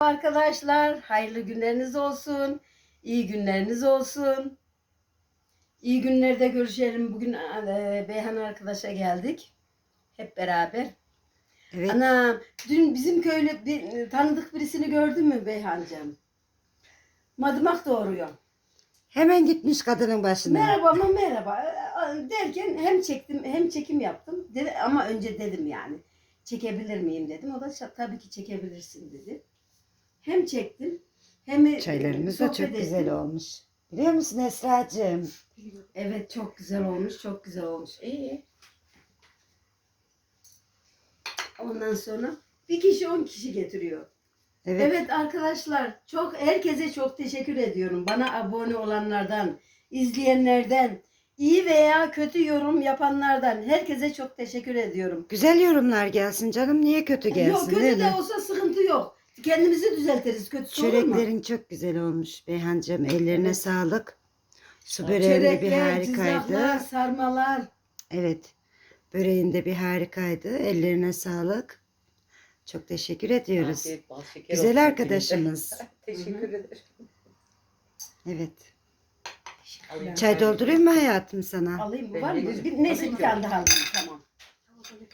Arkadaşlar hayırlı günleriniz olsun. İyi günleriniz olsun. İyi günlerde görüşelim. Bugün e, Beyhan arkadaşa geldik. Hep beraber. Evet. Ana dün bizim köylü bir, tanıdık birisini gördün mü Beyhancığım? Madımak doğuruyor. Hemen gitmiş kadının başına. Merhaba mı merhaba Ee, derken hem çektim hem çekim yaptım. Dedi, ama önce dedim yani çekebilir miyim dedim. O da "Şa- tabii ki çekebilirsin dedi. Hem çektim hem Çaylarımız da çok ettim. güzel olmuş. Biliyor musun Esra'cığım? Evet çok güzel olmuş çok güzel olmuş. İyi. Ondan sonra bir kişi on kişi getiriyor. Evet. Evet arkadaşlar çok herkese çok teşekkür ediyorum. Bana abone olanlardan, izleyenlerden, iyi veya kötü yorum yapanlardan herkese çok teşekkür ediyorum. Güzel yorumlar gelsin canım. Niye kötü gelsin yok kötü değil de mi? olsa. Kendimizi düzeltiriz. Kötüsü olur mu? Çöreklerin çok güzel olmuş Beyhancığım. Ellerine Evet. sağlık. Su böreğinde bir Çörekler, harikaydı. sarmalar. Evet. Böreğinde bir harikaydı. Ellerine sağlık. Çok teşekkür ediyoruz. Afiyet bal şeker Güzel olsun arkadaşımız. hepinize. Teşekkür ederim. Evet. Alayım Çay dolduruyor mu hayatım sana? Alayım mı? Var mı? Bir, neyse bir tane daha alayım. Tamam.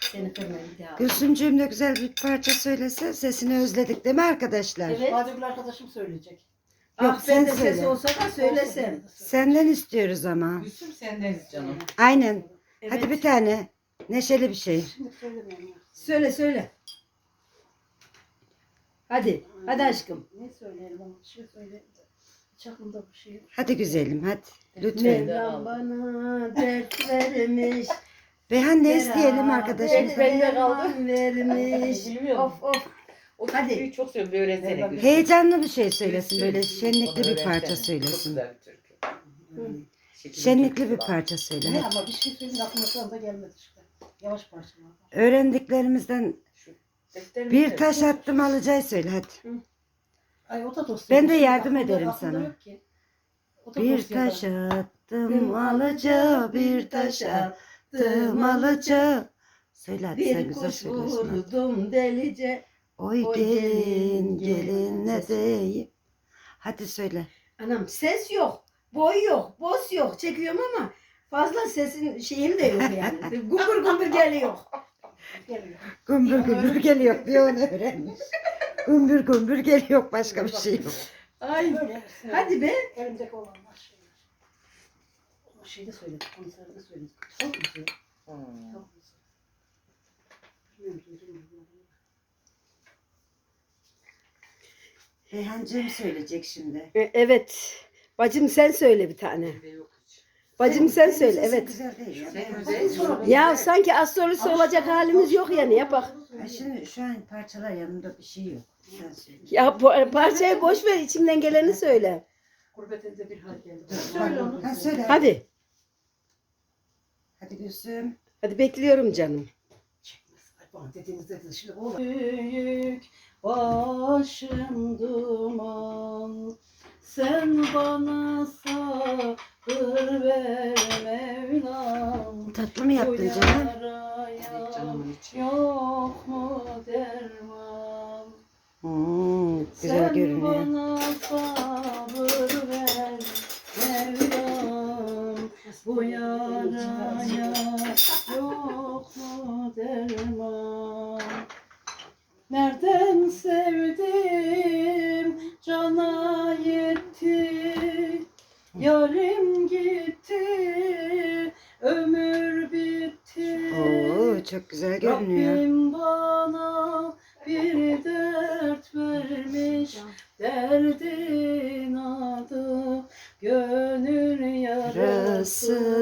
Seni kırmayayım. Gülsümcüğüm de güzel bir parça söylese sesini özledik değil mi arkadaşlar? Evet. Bademli arkadaşım söyleyecek. Yok, ah ben de sen ses söyle. olsa da söylesem. Senden istiyoruz ama. Gülsüm sendeniz canım. Aynen. Evet. Hadi bir tane. Neşeli bir şey. Söyle söyle. Hadi. Hadi aşkım. Ne söyleyelim ama bir şey söyleyeyim de. Hiç aklımda bir şey yok. Hadi güzelim hadi. Lütfen. Mevlam bana dert vermiş. Beyhan ne isteyelim beraber arkadaşımıza? Ben de kaldım. derman vermiş. Bilmiyorum. of of. O Hadi. türküyü çok seviyorum. Öğrensene Gülsüm. Heyecanlı bir şey söylesin. Böyle şenlikli bir parça söylesin. Şenlikli bir parça söyle. Ne hadi. ama bir şey söyleyeyim aklıma şu anda gelmedi işte. Yavaş parçalar. Öğrendiklerimizden bir taş attım alacağı söyle hadi. Ay o da dost. Ben de yardım aklımda- ederim aklımda sana. yok ki. O da Bir taş attım alacağı bir taş attım alacağı. Söyle hadi sen Bir güzel kuş söylüyorsun. hadi. vurdum delice. Oy Oy gelin gelin, ne ses- deyim. Hadi söyle. Anam ses yok. Boy yok. Boz yok. Çekiyorum ama fazla sesin şeyim de yok yani. Gumbur gumbur geliyor. Geliyor. Gümbür gümbür geliyor bir onu öğrenmiş. Gümbür gümbür geliyor başka bir şey yok. Ay. Hadi be. Elimdeki olanlar şeyde söyledik. Konserde söyledik. Çok güzel. Hmm. Çok güzel. Bilmiyorum, duydun mu? Reyhancığım söyleyecek şimdi. E, Evet. Bacım sen söyle bir tane. Bizde yok hiç. Bacım sen söyle evet. Güzel değil ya. Sen güzel. Ya sanki astrolojisi olacak halimiz yok yani ya bak. Ha, şimdi şu an parçalar yanında bir şey yok. Sen söyle. Ya bu parçayı boş ver içinden geleni söyle. Gurbetinde bir hal geldi. Söyle onu. Ha, söyle. Hadi. Hadi Gülsüm. Hadi bekliyorum canım. Dediğinizde de şimdi o Büyük başım duman Sen bana sabır ver Mevlam Tatlı mı yaptın canım? canımın içi. Yok mu derman Hmm, güzel Sen görünüyor. bana sabır ver Mevlam Bu yaraya yok mu derman Nereden sevdim? Cana yetti. Yarim gitti. Ömür bitti. Oo, çok güzel görünüyor. Rabbim bana bir dert vermiş. Derdin adı gönül yarası Yarası.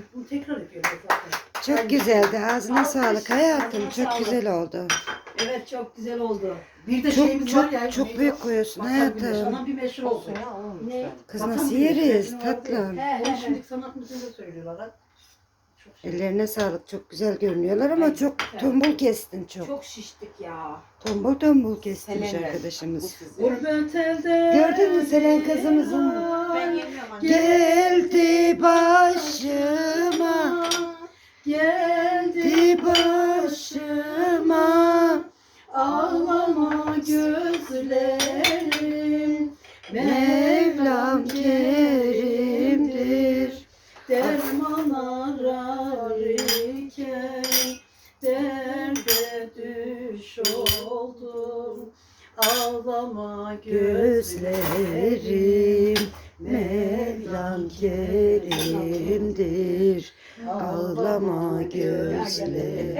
Bunu tekrar ediyoruz zaten. Çok Ay, güzeldi. Ağzına sağlık Alkış, hayatım. ağzına Çok sağlık. güzel oldu. Evet çok güzel oldu. Bir de Çok şeyimiz var ya. çok çok büyük koyuyorsun güneşi. hayatım. Ona bir meşhur olsun. ya Ne? Kız Vatan nasıl yeriz tatlım. He, he, şimdi sanat müziğinde söylüyorlar. Çok şey. Ellerine sağlık. Çok güzel görünüyorlar ama Ay, çok güzel. tombul kestin çok. Çok şiştik ya. Tombul tombul. Bu arkadaşımız. Gördün mü Selen kızımızın? Ben yemiyorum anne. Geldi başıma, Kerimdir. Derman ararken derde düş oldum. Ağlama Gözlerim Mevlam kerimdir. Ağlama gözlerim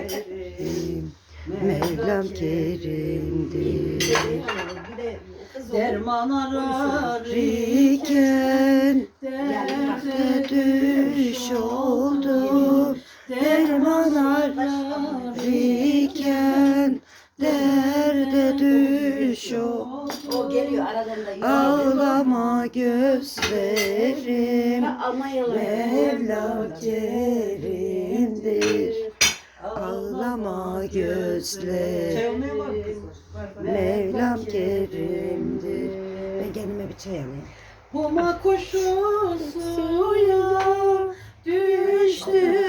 Mevlam kerimdir. Bir de kız olur. Derman ararken Riken derde düş oldu. Derman ararken derde düş oldu. O geliyor. Ağlama gözlerim. Mevlam kerimdir. Ağlama kızlar? Mevlam kerimdir. Ben kendime bir çay alayım. Huma kuşu suya düştü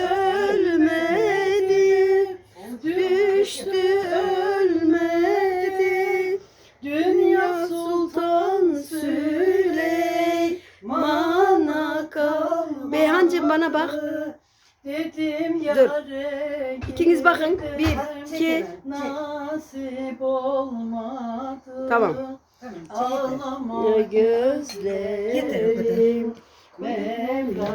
ölmedi Düştü ölmedi Dünya Sultan Süleyman'a kalmadı Beyhancığım bana bak. Dedim Dur. İkiniz bakın. Bir, iki. Nasip olmadı Tamam. Ağlama Gözlerim Yeter o kadar. Mevla